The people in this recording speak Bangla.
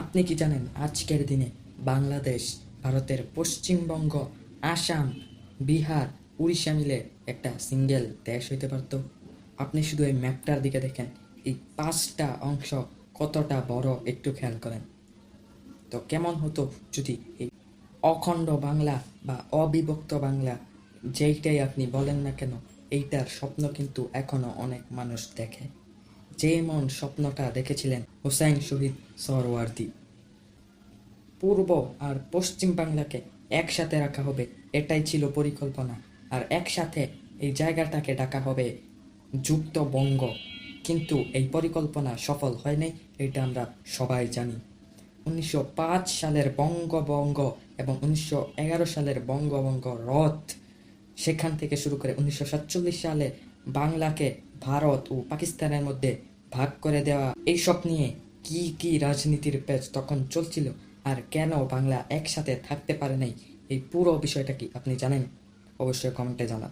আপনি কি জানেন আজকের দিনে বাংলাদেশ, ভারতের পশ্চিমবঙ্গ, আসাম, বিহার, উড়িষ্যা মিলে একটা সিঙ্গেল দেশ হইতে পারত? আপনি শুধু এই ম্যাপটার দিকে দেখেন, এই পাঁচটা অংশ কতটা বড় একটু খেয়াল করেন। তো কেমন হতো যদি এই অখণ্ড বাংলা বা অবিভক্ত বাংলা, যেইটাই আপনি বলেন না কেন, এইটার স্বপ্ন কিন্তু এখনও অনেক মানুষ দেখে। যেমন স্বপ্নটা দেখেছিলেন হুসাইন শহীদ সরওয়ার্দী। পূর্ব আর পশ্চিম বাংলাকে একসাথে রাখা হবে, এটাই ছিল পরিকল্পনা। আর একসাথে এই জায়গাটাকে ডাকা হবে যুক্ত বঙ্গ কিন্তু এই পরিকল্পনা সফল হয়নি, এটা আমরা সবাই জানি। উনিশশো পাঁচ সালের বঙ্গবঙ্গ এবং উনিশশো এগারো সালের বঙ্গবঙ্গ রথ, সেখান থেকে শুরু করে উনিশশো সাতচল্লিশ সালে বাংলাকে ভারত ও পাকিস্তানের মধ্যে ভাগ করে দেওয়া এইসব নিয়ে কি কি রাজনীতির পেজ তখন চলছিল আর কেন বাংলা একসাথে থাকতে পারে নাই, এই পুরো বিষয়টা কি আপনি জানেন? অবশ্যই কমেন্টে জানান।